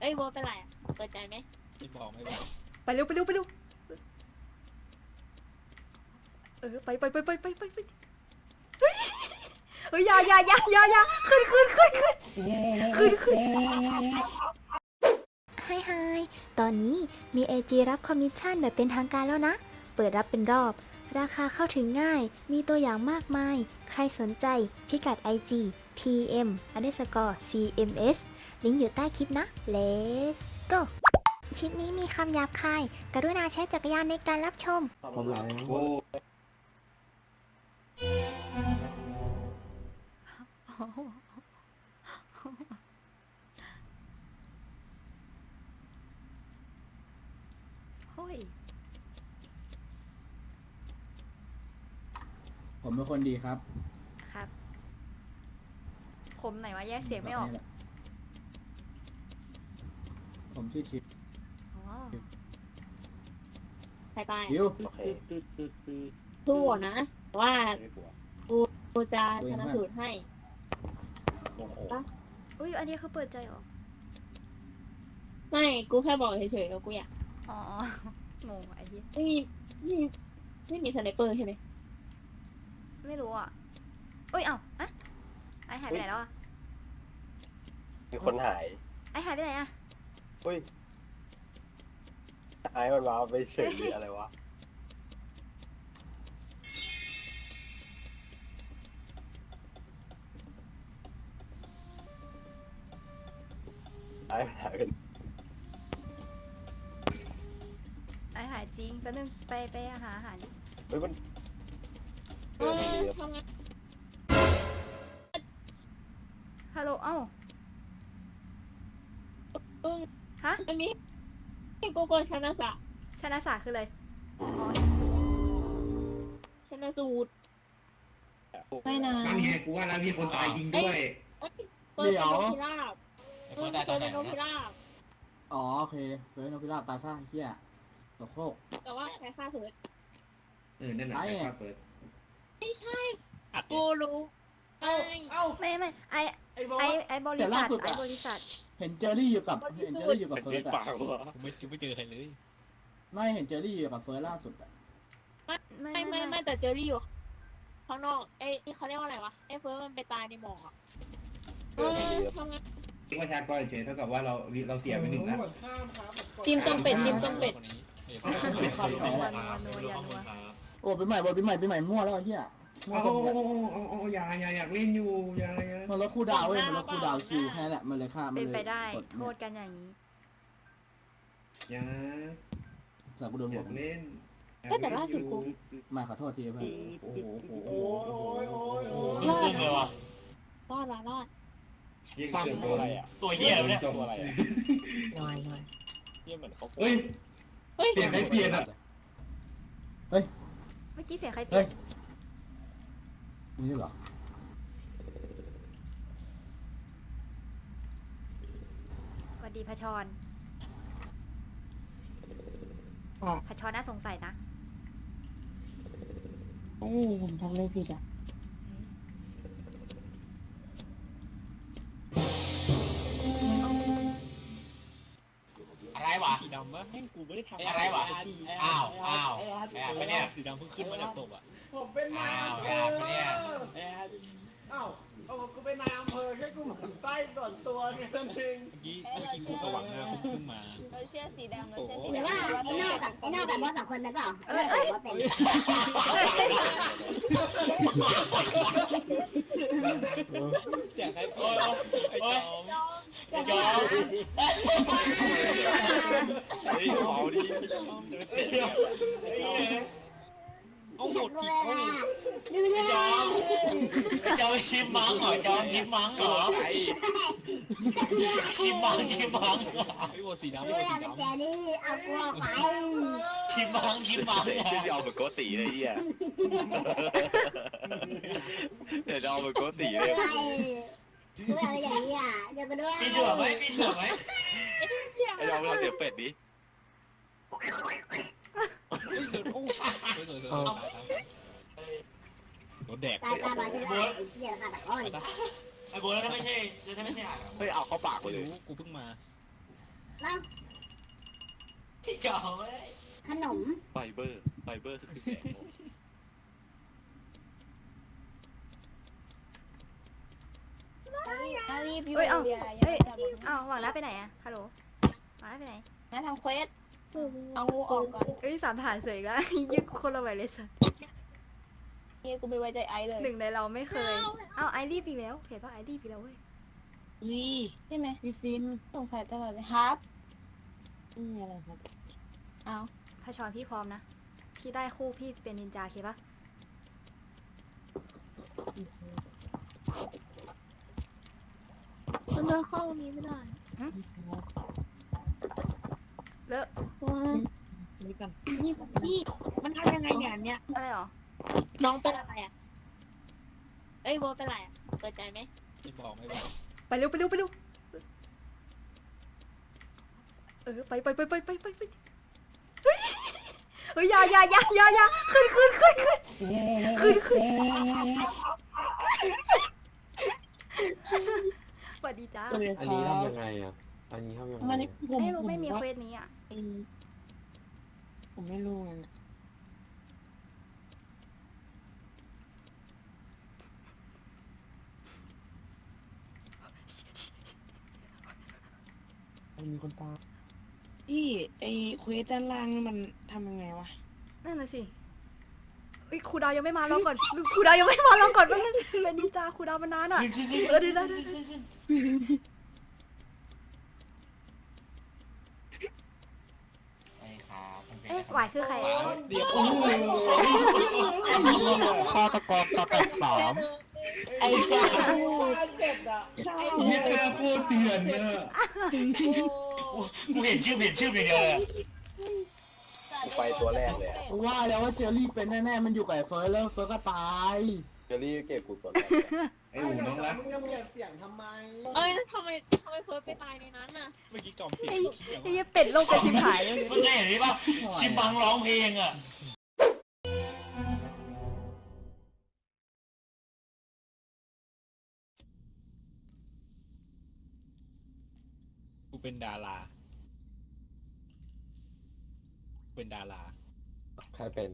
เอ้ยโบทเป็นไรอะเปิดใจไหมไม่บอกไม่บอกไปเร็วไปเร็วไปเร็วเออไปไปไปไปไปไปไปเฮ้ยเฮ้ยอย่าอย่าอย่าอย่าอย่าขึ้นขึ้นขึ้นขึ้นขึ้นขึ้นไฮไฮตอนนี้มี AG รับคอมมิชชั่นแบบเป็นทางการแล้วนะ เปิดรับเป็นรอบ ราคาเข้าถึงง่าย มีตัวอย่างมากมาย ใครสนใจ พิกัด IG PM underscore CMS ลิงก์อยู่ใต้คลิปนะ Let's go คลิปนี้มีคำหยาบคาย กรุณาใช้จักรยานในการรับชม ผมหลังโอ้เฮ้ยผมเป็นคนดีครับครับ ผมไหนวะแยกเสียงไม่ออกนี่แหละผมชื่อชิปอ๋อสายตายชิว โอเคตืดตืดตืดพูดนะ ว่าไม่กลัวกูจะชนะสูตรให้โอ้โหอุ้ยอันนี้คือเปิดใจเหรอไม่กูแค่บอกเฉยๆว่ากูอยากอ๋องงว่ะไอ้เหี้ยไม่มีไม่มีไม่มีสไนเปอร์ใช่ไหมไม่รู้อะเอ้ยเอ้าอะ ไอหายไปไหนแล้วอะมีคนหายไอหายไปไหนอะอุ้ยไอ้มันว้าวไปเฉยหรืออะไรวะ ไอ้หายเป็นไอหายจริงแป๊บนึงไปไปหาอาหารดิเฮ้ยมันเออทำไง กูกดชนะสะชนะศาสตร์คืออะไรอ๋อชนะสูตรไม่นะนั่นไงกูว่าแล้วมีคนตายจริงด้วย เอ้ยเปิดเป็นนกพิราบไอ้เอเฟิอร์สได้ตเปิอดนไหนเป็นนกพินะราบอ๋อโอเคเฟิร์สโนพิราบตาซ่าเฮียตกโคก แต่ว่าใช้ค่าเสือเออนั่นแหละไอ้ใครว่าเปิดไม่ใช่อัดกูรู้ไอ้เอ้าไม่ไม่ไอไอ้บอไอสไอบริแต่ษัล่าทสุดไออะบริษัท เห็นเจอรี่อยู่กับเห็นเจอรี่อยู่กับเฟิร์สปาอะกวะผมไม่ไม่เจอใครเลย ไม่เห็นเจอรี่อยู่กับเฟิร์สล่าสุดอะไม่ไม่ไม่แต่เจอรี่อยู่ข้างนอกไอ้นี่เขาเรียกว่าอะไรวะไอ้เฟิร์สมันไปตายในหมอกอะเออทำไงประชากรเฉยเท่ากับว่าเราเราเสียไปหนึ่งนะจิ้มต้มเป็ดจิ้มต้มเป็ดคนนี้โอ้ปีใหม่บอลปีใหม่ปีใหม่มั่วแล้วไอ้เฮีย มั่วเอาคนเอาเดียวเอาเอาเอาอย่าอย่าอยากเล่นอยู่อย่าอย่ามันลดคู่ดาวเว้ยมันลดคู่ดาวคิวแค่นั้นแหละมันเลยฆ่ามันเป็นเลยไปได้กดโทษกันอย่างนี้ อย่าสับกูโดนอบวยากกเล่นก็แต่ล่าสุดกู มาขอโทษทีเพื่อนโอ้โหโอ้โหครึ่งครึ่งเลยว่ะรอดละรอดยิงฟังเกือบโดตัวนอะไรอะตัวเหี้ยเลยเนี่ยตัวอะไรอะน้อยน้อยเหี้ยเหมือนเขาเฮ้ย เฮ้ยเปลี่ยนได้เปลี่ยนอะเมื่อกี้เสียงใครเปลี่ยน นี่เหรอสวัสดีพชรพชรน่าสงสัยนะเอ้ยผมทำอะไรผิดอะำปะแม่งกูไม่ได้ทำไอ้อะไรวะอ้าวอ้าวแอบไปเนี่ยสีดำเพิ่งขึ้นมาจากศพอะผมเป็นนายอ้าวอำเภแอบไปเนี่ยเอ้าเอากูเป็นนายอำเภอแค่กูหมั่นไส้ส่วนตัวเนี่ยนั่นเองเมื่อกี้เมื่อกี้กูก็หวังนะกูขึ้นมาเราเชื่อสีดำเราเชื่อหสีรือดำว่าไอ้นอกกับไอ้นอกกับบอสสองคนนั้นเปล่าเอ้ยเอ้ยว่าเป็นแจกให้โอ้ยไอ้จอมไอ้ จอมเฮ้ยเอาดิเอาหมดดูอีกเวเอาลาดูเวลาไอ้จอมชิมมังเหรอจอมชิมมังเหรอชิมมังชิมมังเหรอไอ้โบสีดำดูไอ้เวโบสีนดำเอากลัวไปชิมมังชิมมังเดี๋ยวเหรอ จะเอาเหมือนโกสีเลยเฮียเดี๋ยวจะเอาเหมือนโกสีเลย ไป ดูอะไรอย่างนี้อะเดี๋ยวก็ด้วยมีถั่วไหมมีถั่วไหมไอ้เราเราเสียเป็ดดิโดนแดกตายตาบอดใช่ไหมเดี๋ยวขาดตะก้อนไอ้โบแล้วถ้าไม่ใช่ถ้าไม่ใช่อะเฮ้ยเอาเข้าปากไปไม่เลย รู้กูเพิ่งมา แล้วพี่จอมเว้ยขนมไฟเบอร์ ไฟเบอร์คือแสงโมน่ารีบอยู่เอ้ย เอ้าอย่าเอ้ยอย่าอย่าเอ้าหวังรับไปไหนอะฮัลโหลหวังรับไปไหนงั้นทำเควสเอางูออกก่อนเอ้ยสามฐานเสยอีกแล้ว ยึกคนละไวเลยสัสเฮ้ยกูไม่ไว้ใจไอซ์เลยหนึ่งในเราไม่เคย เอ้าไอรีบอีกแล้วเห็นป่ะไอรีบอีกแล้วเว้ย วีใช่ไหมวีฟินสงสัยตลอดเลยครับอืมอะไรครับเอาพระชรพี่พร้อมนะ พี่ได้คู่พี่เป็นนินจาโอเคปะ มันเดินเข้าตรงนี้ไม่ได้เลอะนี่กันนี่พี่มันทำยังไงเนี่ยอันเนี่ยอะไรหรอ น้องเป็นอะไรอะ เอ้ยโบทเป็นอะไรอะ เปิดใจไหมไม่บอกไม่บอกไปเร็วไปเร็วไปเร็วเออไปไปไปไปไปไปไปเฮ้ยเฮ้ยอยาอยาอยาอยาอยาขึ้นขึ้นขึ้นขึ้นขึ้นขึ้น สวัสดีจ้าอันนี้ทำยังไงอะ อันนี้ทำยังไงมันอะผมไม่รู้ไม่มีเควสนี้อะ ผมไม่รู้ไงมันมีคนตามพี่ไอเควสด้านล่างนี่มันทำยังไงวะ นั่นน่ะสิ เอ้ยครูดาวยังไม่มารอก่อนครูดาวยังไม่มารอก่อนแป๊บนึงเป็นนินจาครูดาวมานานอะเออเดี๋ยวได้ได้ได้ไอ้ครับมันเป็นเอ๊ะหวายคือใครอะเดี๋ยวฆาตกรตาแตกสามไอ้จ้าเจ็บอะเฮียกล้าพูดเตือนเนี่ยกูเห็นชื่อเห็นชื่อเป็นเดียวเลย ไปตัวแรกเลยอะว่าแล้วว่าเจอรี่เป็นแน่ๆ มันอยู่กับไอ้เฟิร์สแล้วเฟิร์สก็ตาย เจอรี่เก็บกูตัวไอ้หูน้องรักมึงยังเปลี่ยนเสียงทำไมเอ้ยทำไมทำไมเฟิร์สไปตายในนั้นน่ะเมื่อกี้จอมเสียงไอ้เขียวไอ้เหี้ยเป็ดโลกกระชิบหายเลยมึงเคยเห็นนี่ป่ะชิมบังร้องเพลงอะกูเป็นดารา เป็นดารา ใครเป็น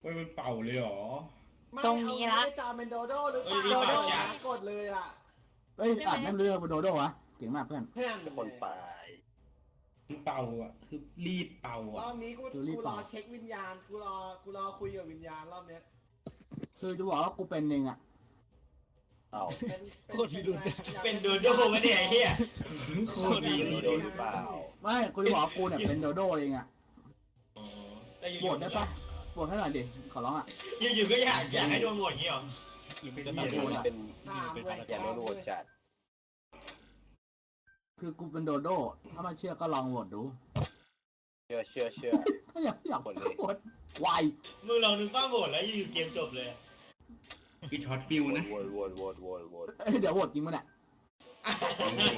เฮ้ยมันเป่าเลยเหรอ ตรงนี้ละไม่จาเป็นโดโด้หรือเปเอ้ล่ายมีปากฉากดเลยอะเอ้ยอ่านนั่นเรื่องโดโดวะเก่งมากเพื่อนเพื่อนคนตา ยมันเป่าอะคือรีบเป่ารอะอบนี้กูดูรีบกูรเปอล่าเช็ควิญญาณกูรอกูรอคุยกับวิญญาณรอบเนี้ยคือจะบอกว่ากูเป็นเองอะ เอ้าเป็นโคตรพิรุธ เป็นโดโด้วะเนี่ยไอ้เหี้ย โคตรดีโดโดหรือเปล่าไม่กูจะบอกว่ากูเนี่ยเป็นโดโดเองอะแต่อยู่โหวตได้ปะโหวตให้หน่อยดิขอร้องอะ อยู่ๆก็อยากอยากให้โดนโหวตอย่างงี้เหรอหรือเป็เป็นนเหี้ตายโดมันนเป็นถามเป็นเว้ยฆาตกรอย่าโดนโหวตจัด คือกูเป็นโดโด ถ้ามันเชื่อก็ลองโหวตดู เชื่อเชื่อเชื่อ ถ้าอยากอยากกดเลย โหวตวายมึงลองนึกว่าโหวตแล้วอยู่ๆเกมจบเลยพี่ช็อตฟิวนะโหวตโหวตโหวตโหวตโหวตเอ้ยเดี๋ยวโหวตจริงมั้ยเนี่ย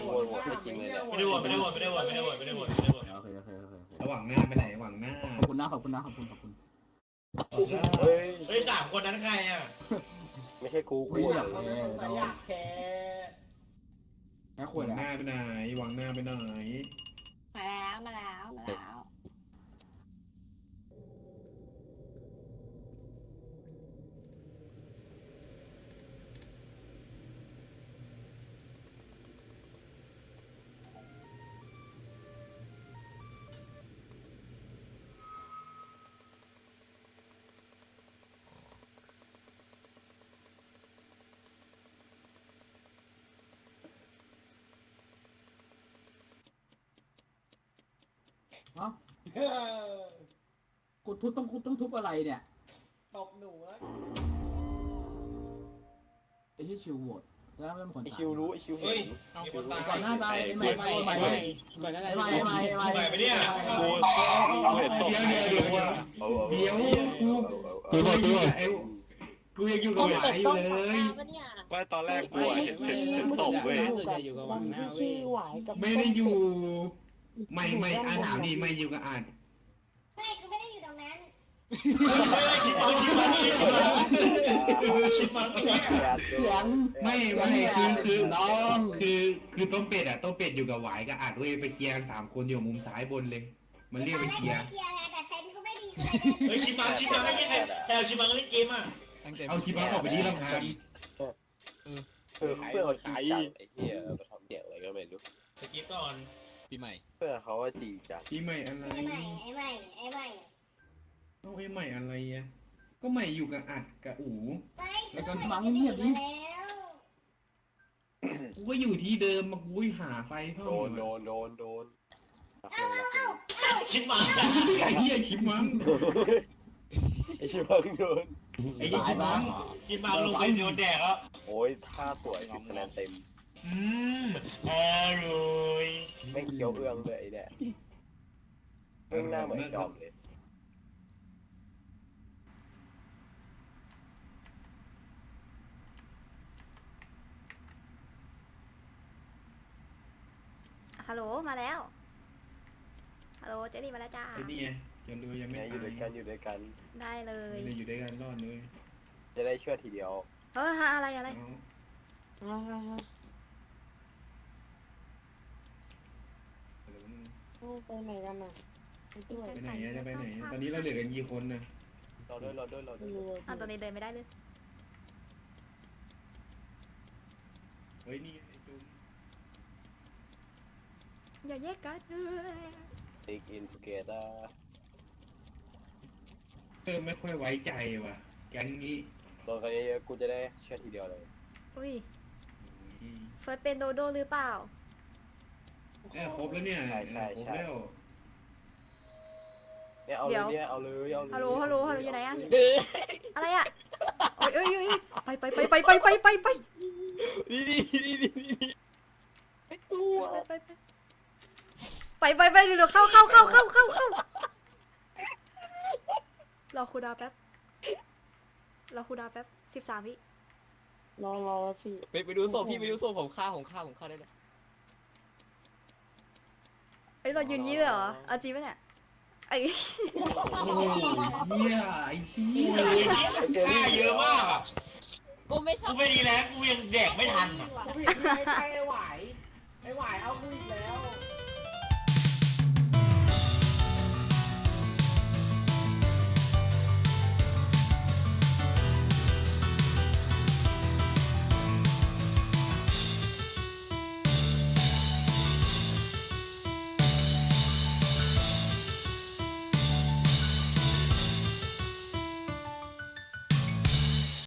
โหวตโหวตไม่จริงเลยเนี่ยไม่ได้โหวตไม่ได้โหวตไม่ได้โหวตไม่ได้โหวตไม่ได้โหวตไม่ได้โหวตโอเคโอเคโอเคโอเคระหว่างหน้าไปไหนระหว่างหน้าขอบคุณนะขอบคุณนะขอบคุณขอบคุณเฮ้ยเฮ้ยสามคนนั้นใครอะไม่ใช่กูกูไม่เลอยากยเขาไม่สงสัยอยากแคร์ แค่คระหวรว่างแหหละน้าไปไหนระหว่างหน้าไปไหนมาแล้วมาแล้วมาแล้ว เอ้าเฮ้อกูทุบต้องกูต้องทุบอะไรเนี่ยตบหนูแล้วไอ้ที่ชิวโหวตแล้วไม่เป็นคนไอตาย คิวรู้ไอคิวเห็เฮ้ยนมีคนตายก่อนหน้าตายไอ้ใหม่ใหม่ใหม่ใหม่ ก่อนหน้าไอ้นั้นใหม่ไอ้ใหม่ไอ้ใหม่ใหม่ปะเนี่ยกูกูเห็นตกเดี๋ยวเดี๋ยวเดี๋ยว เดี๋ยวเอาเอาเดี๋ยวกูเอาเอากูยังอยู่กับไอ้กูยังอยู่กับไอ้อยู่เลยว่าตอนแรกกูอะเห็นเห็นเห็นตกเว้ยจะอยู่กับวังหน้าเว้ย ไม่ได้อยู่ ไม่ไม่อาถามดิไม่อยู่กับอาจชิมังชิมังชิมังชิมังเสียงไม่ไม่คือคือน้องคือคือต้มเป็ดอะต้มเป็ดอยู่กับหวายกับอัดเว้ยไปเคลียร์กันสามคนอยู่มุมซ้ายบนเลย มันเรียกไปเคลียร์เคลียร์แต่เซนกูไม่ดีกูเลยเฮ้ยชิมังชิมังไอ้เนี่ยใครใครเอาชิมังเล่นเกมอะตั้งใจเอาทีมมาออกไปที่ลำพานคือเพื่อนเขาจีจังไอ้เหี้ยมาทำเสียงอะไรก็ไม่รู้สกิปก่อน ปีใหม่ เพื่อนเขาว่าจีจังที่ใหม่อะไรไอ้ใหม่ไอ้ใหม่ไอ้ใหม่เอาไอ้ใหม่อะไรอะก็ใหม่อยู่กับอัดกับอู๋ ไปแล้วก็มังเงียบดิ แล้วกูก็อยู่ที่เดิมมากูหาไฟเพิ่มโดนโดนโดนโดนชิมังไอ้เหี้ยคิดมั้งไอ้ชิบังโดนไอ้เหี้ยคิดมั้งชิมังลงไปโดนแดกแล้วโอ้ยท่าสวยสิบคะแนนเต็ม อืมอร่อยไม่เคี้ยวเอื้องเลยไอ้เนี่ยเอื้องหน้าเหมือนจอมเลย ฮัลโหลมาแล้ว ฮัลโหลเจนี่มาแล้วจ้า ไอ้นี่ไงยังดูยังไม่เนี่ยอยู่ด้วยกันอยู่ด้วยกัน ได้เลย เลยอยู่ด้วยกันรอดเลยจะได้เชื่อทีเดียว เออฮะอะไรอะไร เอา ไปไหนกันอะไปด้วยไปไหนอะจะไปไหนอะตอนนี้เราเหลือกันกี่คนนะเราด้วยเราด้วยเราด้วยอะตัวนี้เดินไม่ได้เลย เฮ้ยนี่ไอ้จุ๊มอย่าแยกกันติ๊กอินทูเกเตอร์เออไม่ค่อยไว้ใจว่ะแก๊งนี้โดนกันเยอะๆกูจะได้เชื่อทีเดียวเลย อุ้ย เฟิร์สเป็นโดโดหรือเปล่า เออครบแล้วเนี่ยครบแล้วเนี่ยเอาเลยเนี่ยเอาเลยเอาเลยฮัลโหลฮัลโหลฮัลโหลอยู่ไหนอะอะไรอะโอ้ยเอ้ยเอ้ยไปไปไปไปไปไปไปไปนี่นี่นี่นี่นี่ไปไปไปไปไปเดี๋ยวเข้าเข้าเข้าเข้าเข้าเข้ารอครูดาวแป๊บรอครูดาวแป๊บสิบสามวิรอรอสิไปไปดูศพพี่ไปดูศพผมฆ่าผมฆ่าผมฆ่าได้เลยเอ้ยเรายืนงี้เลยเหรอเอาจริงปะเนี่ยไอ้เหี้ยไอ้เหี้โอ้ยยค่าเยอะมากอะ กูไม่ชอกูบไม่ดีแล้วกูยังแดกไม่ทันอะ กูไอ้ไหวไอ้หวเอากูอีกแล้ว